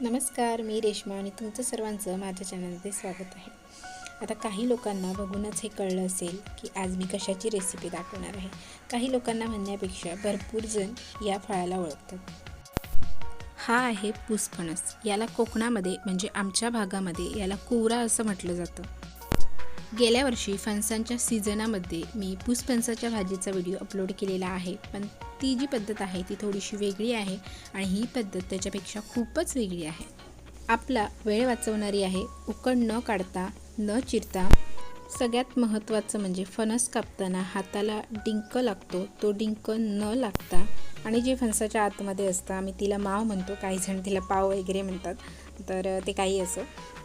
नमस्कार मी रेश्मा आणि तुमचं सर्वांचं माझ्या चॅनलमध्ये स्वागत आहे. आता काही लोकांना बघूनच हे कळलं असेल की आज मी कशाची रेसिपी दाखवणार आहे. काही लोकांना म्हणण्यापेक्षा भरपूर जण या फळाला ओळखतात. हा आहे पुसफणस याला कोकणामध्ये म्हणजे आमच्या भागामध्ये याला कुवरा असं म्हटलं जातं. गेल्या वर्षी फणसांच्या सीझनामध्ये मी पुसफणसाच्या भाजीचा व्हिडिओ अपलोड केलेला आहे. पण ती जी पद्धत आहे ती थोडीशी वेगळी आहे आणि ही पद्धत त्याच्यापेक्षा खूपच वेगळी आहे. आपला वेळ वाचवणारी आहे उकड न काढता न चिरता. सगळ्यात महत्त्वाचं म्हणजे फणस कापताना हाताला डिंक लागतो तो डिंक न लागता. आणि जे फणसाच्या आतमध्ये असतं आम्ही तिला माव म्हणतो काही जण तिला पाव वगैरे म्हणतात. तर ते काही असो.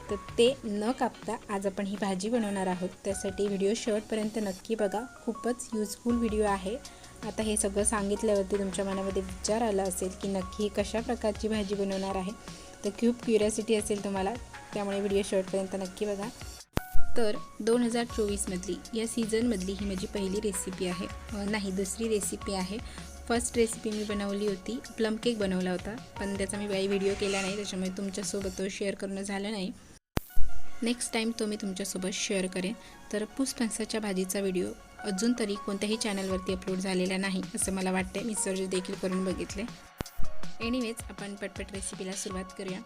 तर ते न कापता आज आपण ही भाजी बनवणार आहोत. त्यासाठी व्हिडिओ शेवटपर्यंत नक्की बघा. खूपच यूजफुल व्हिडिओ आहे. आता हे सगळं सांगितल्यावरती तुमच्या मनामध्ये विचार आला असेल की नक्की कशा प्रकारची भाजी बनवणार आहे. तर खूप क्युरियासिटी असेल तुम्हाला. त्यामुळे व्हिडिओ शेवटपर्यंत नक्की बघा. तर दोन हजार चोवीसमधली या सीझनमधली ही माझी पहिली रेसिपी आहे. नाही दुसरी रेसिपी आहे. फर्स्ट रेसिपी मी बनवली होती. प्लम केक बनवला होता. पण त्याचा मी काही व्हिडिओ केला नाही. त्याच्यामुळे तुमच्यासोबत तो शेअर करणं झालं नाही. नेक्स्ट टाईम तो मी तुमच्यासोबत शेअर करेन. तर पुसफणसाच्या भाजीचा व्हिडिओ अजून तरी कोणत्याही चॅनलवरती अपलोड झालेला नाही असं मला वाटतं मी सर्च देखील करून बघितले एनिवेज आपण पटपट रेसिपीला सुरुवात करूया.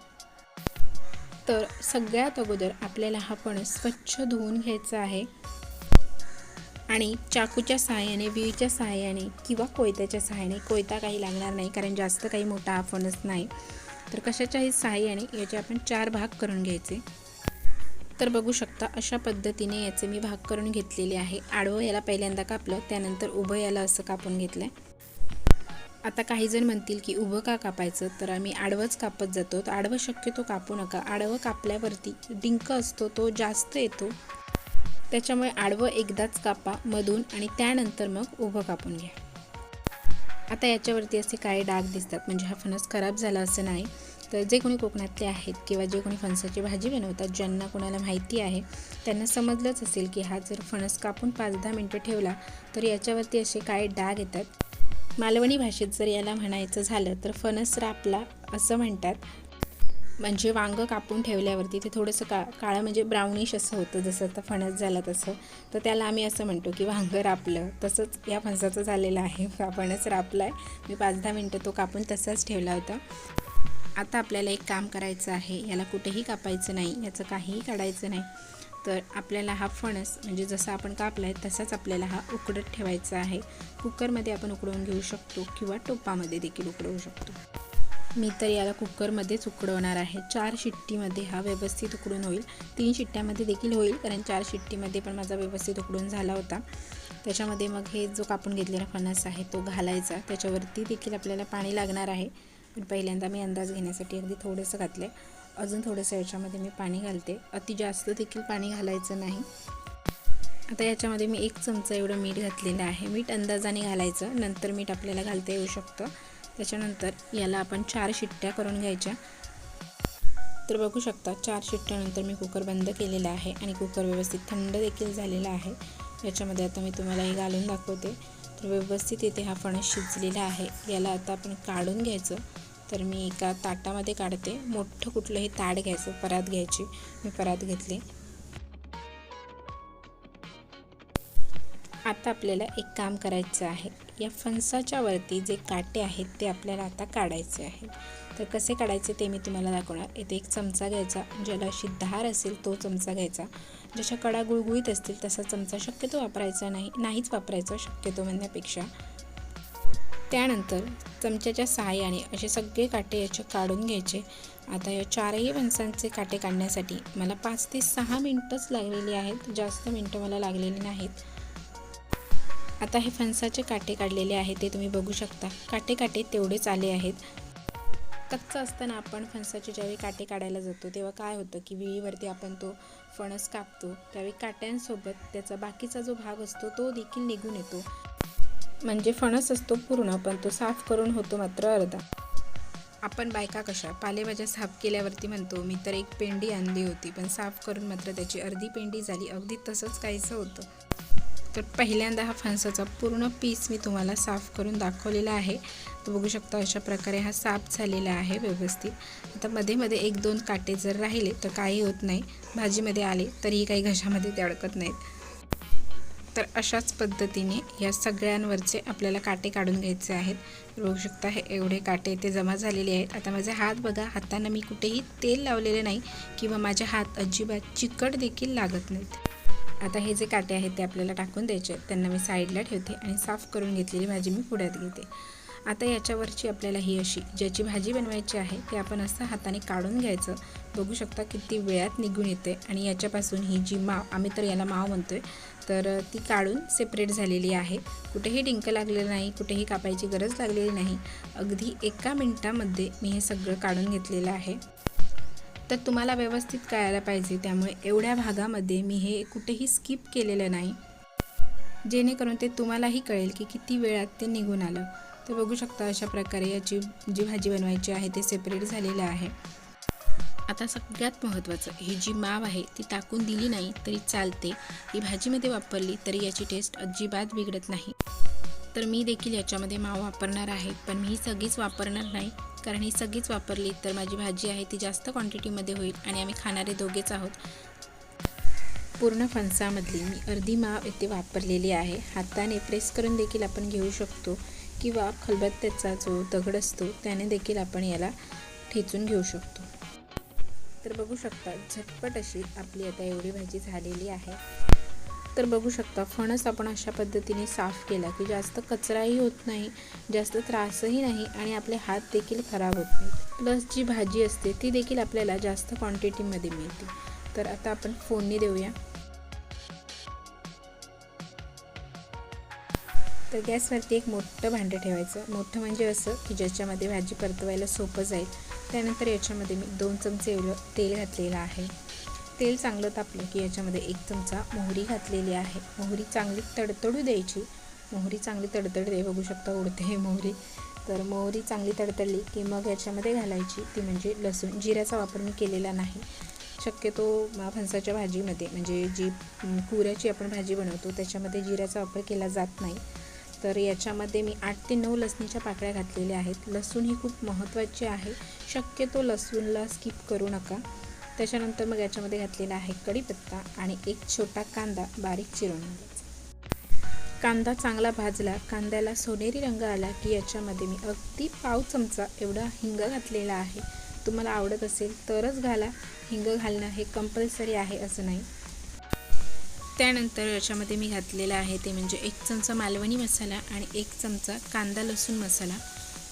तर सगळ्यात अगोदर आपल्याला हा फणस स्वच्छ धुवून घ्यायचा आहे. आणि चाकूच्या सहाय्याने विळीच्या सहाय्याने किंवा कोयत्याच्या सहाय्याने. कोयता काही लागणार नाही कारण जास्त काही मोठा हा फणस नाही. तर कशाच्याही सहाय्याने याचे आपण चार भाग करून घ्यायचे. तर बघू शकता अशा पद्धतीने याचे मी भाग करून घेतलेले आहे. आडवं याला पहिल्यांदा कापलं त्यानंतर उभं याला असं कापून घेतलं आता काही जण म्हणतील की उभं का कापायचं? तर आम्ही आडवंच कापत जातो. तर आडवं शक्यतो कापू नका. आडवं कापल्यावरती डिंक असतो तो जास्त येतो. त्याच्यामुळे आडवं एकदाच कापा मधून आणि त्यानंतर मग उभं कापून घ्या. आता याच्यावरती असे काही डाग दिसतात. म्हणजे हा फणस खराब झाला असं नाही. तर जे कोणी कोकणातले आहेत किंवा जे कोणी फणसाची भाजी बनवतात ज्यांना कोणाला माहिती आहे त्यांना समजलंच असेल की हा जर फणस कापून पाच दहा मिनटं ठेवला तर याच्यावरती असे काही डाग येतात. मालवणी भाषेत जर याला म्हणायचं झालं तर फणस रापला असं म्हणतात. म्हणजे वांगं कापून ठेवल्यावरती ते थोडंसं का काळं म्हणजे ब्राउनिश असं होतं. जसं आता फणस झाला तसं. तर त्याला आम्ही असं म्हणतो की वांगं रापलं. तसंच या फणसाचं झालेलं आहे. फणस रापला आहे मी पाच दहा मिनटं तो कापून तसाच ठेवला होता. आता आपल्याला एक काम करायचं आहे. याला कुठेही कापायचं नाही. याचं काहीही काढायचं नाही. तर आपल्याला हा फणस म्हणजे जसा आपण कापला आहे तसाच आपल्याला हा उकडत ठेवायचा आहे. कुकरमध्ये आपण उकडवून घेऊ शकतो किंवा टोपामध्ये देखील उकडवू शकतो. मी तर याला कुकरमध्येच उकडवणार आहे. चार शिट्टीमध्ये हा व्यवस्थित उकडून होईल. तीन शिट्ट्यामध्ये देखील होईल कारण चार शिट्टीमध्ये पण माझा व्यवस्थित उकडून झाला होता. त्याच्यामध्ये मग हे जो कापून घेतलेला फणस आहे तो घालायचा. त्याच्यावरती देखील आपल्याला पाणी लागणार आहे. पण पहिल्यांदा मी अंदाज घेण्यासाठी अगदी थोडंसं घातलं आहे अजून थोडंसं याच्यामध्ये मी पाणी घालते. अति जास्त देखील पाणी घालायचं नाही. आता याच्यामध्ये मी एक चमचा एवढं मीठ घातलेलं आहे. मीठ अंदाजाने घालायचं. नंतर मीठ आपल्याला घालता येऊ शकतं. त्याच्यानंतर याला आपण चार शिट्ट्या करून घ्यायच्या. तर बघू शकता चार शिट्ट्यानंतर मी कुकर बंद केलेला आहे आणि कुकर व्यवस्थित थंड देखील झालेला आहे. याच्यामध्ये आता मी तुम्हाला हे घालून दाखवते. तर व्यवस्थित इथे हा फणस शिजलेला आहे. याला आता आपण काढून घ्यायचं. तर मी एका ताटामध्ये काढते. मोठं कुठलंही ताट घ्यायचं परात घ्यायची. मी परात घेतली. आता आपल्याला एक काम करायचं आहे. या फणसाच्या वरती जे काटे आहेत ते आपल्याला आता काढायचे आहेत. तर कसे काढायचे ते मी तुम्हाला दाखवणार. इथे एक चमचा घ्यायचा. ज्याला अशी धार असेल तो चमचा घ्यायचा. जशा कडा गुळगुळीत असतील तसा चमचा शक्यतो वापरायचा नाही नाहीच वापरायचा शक्यतो म्हणण्यापेक्षा. त्यानंतर चमच्याच्या सहाय्याने असे सगळे काटे याचे काढून घ्यायचे. आता या चारही फणसांचे काटे काढण्यासाठी मला पाच ते सहा मिनटंच लागलेली आहेत. जास्त मिनटं मला लागलेली नाहीत. आता हे फणसाचे काटे काढलेले आहेत ते तुम्ही बघू शकता. काटे काटे तेवढेच आले आहेत. कच्चं असताना आपण फणसाचे ज्यावेळी काटे काढायला जातो तेव्हा काय होतं की विळीवरती आपण तो फणस कापतो. त्यावेळी काट्यांसोबत त्याचा बाकीचा जो भाग असतो तो देखील निघून येतो. म्हणजे फणस असतो पूर्ण पण तो साफ करून होतो मात्र अर्धा. आपण बायका कशा? पालेभाज्या साफ केल्यावरती म्हणतो मी तर एक पेंडी आणली होती पण साफ करून मात्र त्याची अर्धी पेंडी झाली. अगदी तसंच काहीचं होतं. तर पहिल्यांदा हा फणसाचा पूर्ण पीस मी तुम्हाला साफ करून दाखवलेला आहे. तर बघू शकता अशा प्रकारे हा साफ झालेला आहे व्यवस्थित. आता मध्ये मध्ये एक दोन काटे जर राहिले तर काही होत नाही. भाजीमध्ये आले तरीही काही घशामध्ये ते अडकत नाहीत. तर अशाच पद्धतीने या सगळ्यांवरचे आपल्याला काटे काढून घ्यायचे आहेत. बघू शकता हे एवढे काटे ते जमा झालेले आहेत. आता माझे हात बघा हातांना मी कुठेही तेल लावलेले नाही किंवा माझे हात अजिबात चिकट देखील लागत नाहीत. आता हे जे काटे आहेत ते आपल्याला टाकून द्यायचे त्यांना मी साईडला ठेवते आणि साफ करून घेतलेली भाजी मी पुढ्यात घेते. आता याच्यावरची आपल्याला ही अशी ज्याची भाजी बनवायची आहे ते आपण असं हाताने काढून घ्यायचं. बघू शकता किती वेळात निघून येते आणि याच्यापासून ही जी माव आम्ही तर याला माव म्हणतो आहे तर ती काढून सेपरेट झालेली आहे. कुठेही डिंक लागलेलं नाही कुठेही कापायची गरज लागलेली नाही. अगदी एका मिनटामध्ये मी हे सगळं काढून घेतलेलं आहे. तर तुम्हाला व्यवस्थित कळायला पाहिजे. त्यामुळे एवढ्या भागामध्ये मी हे कुठेही स्किप केलेलं नाही. जेणेकरून ते तुम्हालाही कळेल की किती वेळात ते निघून आलं. तर बघू शकता अशा प्रकारे याची जी भाजी बनवायची आहे ते सेपरेट झालेलं आहे. आता सगळ्यात महत्त्वाचं ही जी माव आहे ती टाकून दिली नाही तरी चालते. ही भाजीमध्ये वापरली तरी याची टेस्ट अजिबात बिघडत नाही. तर मी देखील याच्यामध्ये माव वापरणार आहे. पण मी ही सगळीच वापरणार नाही. कारण ही सगळीच वापरली तर माझी भाजी आहे ती जास्त क्वांटिटीमध्ये होईल आणि आम्ही खाणारे दोघेच आहोत. पूर्ण फणसामधली मी अर्धी माव येथे वापरलेली आहे. हाताने प्रेस करून देखील आपण घेऊ शकतो. किंवा खलबत्त्याचा जो दगड असतो त्याने देखील आपण याला ठेचून घेऊ शकतो. तर बघू शकता झटपट अशी आपली आता एवढी भाजी झालेली आहे. तर बघू शकता फणस आपण अशा पद्धतीने साफ केला की जास्त कचराही होत नाही जास्त त्रासही नाही आणि आपले हात देखील खराब होत नाही प्लस जी भाजी असते ती देखील आपल्याला जास्त क्वांटिटीमध्ये मिळते. तर आता आपण फोडणी देऊया. तर गॅसवरती एक मोठं भांडं ठेवायचं. मोठं म्हणजे असं की ज्याच्यामध्ये भाजी परतवायला सोपं जाईल. त्यानंतर याच्यामध्ये मी दोन चमचे एवढं तेल घातलेलं आहे. तेल चांगलं तापलं की याच्यामध्ये एक चमचा मोहरी घातलेली आहे. मोहरी चांगली तडतडू द्यायची. मोहरी चांगली तडतडते बघू शकता उडते हे मोहरी. तर मोहरी चांगली तडतडली की मग याच्यामध्ये घालायची ती म्हणजे लसूण. जिऱ्याचा वापर मी केलेला नाही. शक्यतो फणसाच्या भाजीमध्ये म्हणजे जी कुऱ्याची आपण भाजी बनवतो त्याच्यामध्ये जिऱ्याचा वापर केला जात नाही. तर याच्यामध्ये मी आठ ते नऊ लसणीच्या पाकळ्या घातलेल्या आहेत. लसूण ही खूप महत्त्वाची आहे. शक्यतो लसूणला स्किप करू नका. त्याच्यानंतर मग याच्यामध्ये घातलेला आहे कढीपत्ता आणि एक छोटा कांदा बारीक चिरून. कांदा चांगला भाजला कांद्याला सोनेरी रंग आला की याच्यामध्ये मी अगदी पाव चमचा एवढा हिंग घातलेला आहे. तुम्हाला आवडत असेल तरच घाला. हिंग घालणं हे कंपल्सरी आहे असं नाही. त्यानंतर याच्यामध्ये मी घातलेला आहे ते म्हणजे एक चमचा मालवणी मसाला आणि एक चमचा कांदा लसूण मसाला.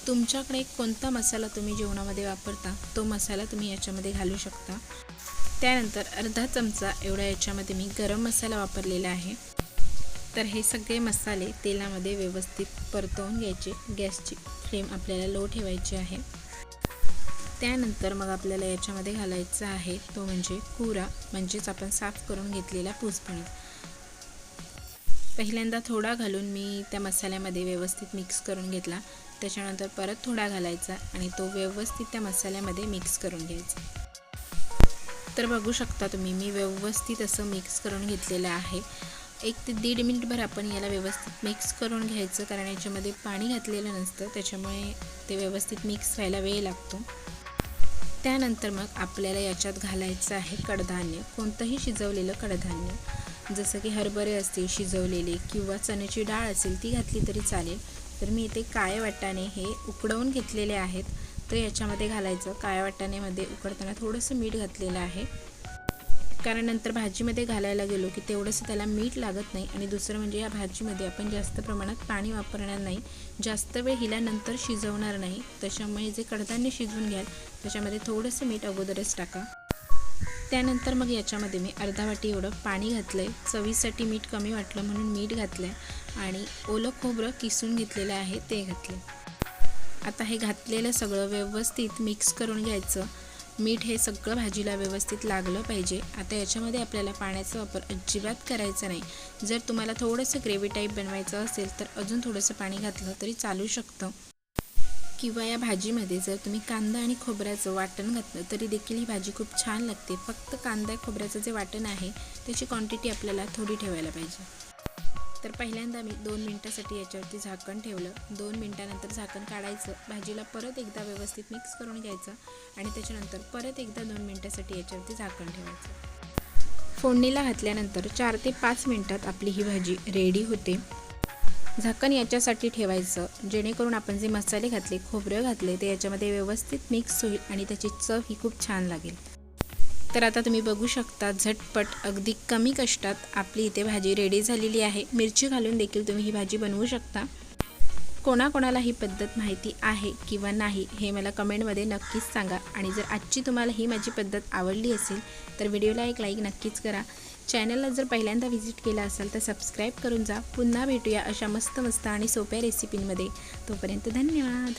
तुमच्याकडे कोणता मसाला तुम्ही जेवणामध्ये वापरता? तो मसाला तुम्ही याच्यामध्ये घालू शकता. त्यानंतर अर्धा चमचा एवढा याच्यामध्ये मी गरम मसाला वापरलेला आहे. तर हे सगळे मसाले तेलामध्ये व्यवस्थित परतवून घ्यायचे. गॅसची फ्लेम आपल्याला लो ठेवायची आहे. त्यानंतर मग आपल्याला याच्यामध्ये घालायचं आहे तो म्हणजे कुरा. म्हणजेच आपण साफ करून घेतलेला पूसपणी पहिल्यांदा थोडा घालून मी त्या मसाल्यामध्ये व्यवस्थित मिक्स करून घेतला. त्याच्यानंतर परत थोडा घालायचा आणि तो व्यवस्थित त्या मसाल्यामध्ये मिक्स करून घ्यायचा. तर बघू शकता तुम्ही मी व्यवस्थित असं मिक्स करून घेतलेलं आहे. एक ते दीड मिनिटभर आपण याला व्यवस्थित मिक्स करून घ्यायचं कारण याच्यामध्ये पाणी घातलेलं नसतं त्याच्यामुळे ते व्यवस्थित मिक्स व्हायला वेळ लागतो. त्यानंतर मग आपल्याला याच्यात घालायचं आहे कडधान्य कोणतंही शिजवलेलं कडधान्य. जसं की हरभरे असतील शिजवलेले किंवा चण्याची डाळ असेल ती घातली तरी चालेल. तर मी इथे काळे वाटाणे हे उकडवून घेतलेले आहेत. तर याच्यामध्ये घालायचं. काळ्या वाटाण्यामध्ये उकडताना थोडंसं मीठ घातलेलं आहे. कारण नंतर भाजीमध्ये घालायला गेलो की तेवढंसं त्याला मीठ लागत नाही. आणि दुसरं म्हणजे या भाजीमध्ये आपण जास्त प्रमाणात पाणी वापरणार नाही. जास्त वेळ हिला नंतर शिजवणार नाही. त्याच्यामुळे जे कडधान्य शिजवून घ्याल त्याच्यामध्ये थोडंसं मीठ अगोदरच टाका. त्यानंतर मग याच्यामध्ये मी अर्धा वाटी एवढं पाणी घातलं आहे चवीसाठी मीठ कमी वाटलं म्हणून मीठ घातलं आहे आणि ओलं खोबरं किसून घेतलेलं आहे ते घातले आता हे घातलेलं सगळं व्यवस्थित मिक्स करून घ्यायचं. मीठ हे सगळं भाजीला व्यवस्थित लागलं पाहिजे. आता याच्यामध्ये आपल्याला पाण्याचा वापर अजिबात करायचा नाही. जर तुम्हाला थोडंसं ग्रेव्ही टाईप बनवायचं असेल तर अजून थोडंसं पाणी घातलं तरी चालू शकतं. किंवा या भाजीमध्ये जर तुम्ही कांदा आणि खोबऱ्याचं वाटण घातलं तरी देखील ही भाजी खूप छान लागते. फक्त कांदा खोबऱ्याचं जे वाटण आहे त्याची क्वांटिटी आपल्याला थोडी ठेवायला पाहिजे. तर पहिल्यांदा मी दोन मिनटासाठी याच्यावरती झाकण ठेवलं. दोन मिनटानंतर झाकण काढायचं. भाजीला परत एकदा व्यवस्थित मिक्स करून घ्यायचं आणि त्याच्यानंतर परत एकदा दोन मिनटासाठी याच्यावरती झाकण ठेवायचं. फोडणीला घातल्यानंतर चार ते पाच मिनटात आपली ही भाजी रेडी होते. झाकण याच्यासाठी ठेवायचं. जेणेकरून आपण जे मसाले घातले खोबरं घातले ते याच्यामध्ये व्यवस्थित मिक्स होईल आणि त्याची चव ही खूप छान लागेल. तर आता तुम्ही बघू शकता झटपट अगदी कमी कष्टात आपली इथे भाजी रेडी झालेली आहे. मिरची घालून देखील तुम्ही ही भाजी बनवू शकता. कोणाकोणाला ही पद्धत माहिती आहे किंवा नाही हे मला कमेंटमध्ये नक्कीच सांगा. आणि जर आजची तुम्हाला ही माझी पद्धत आवडली असेल तर व्हिडिओला एक लाईक नक्कीच करा. चॅनलला जर पहिल्यांदा व्हिजिट केला असाल तर सबस्क्राईब करून जा. पुन्हा भेटूया अशा मस्त मस्त आणि सोप्या रेसिपींमध्ये. तोपर्यंत धन्यवाद.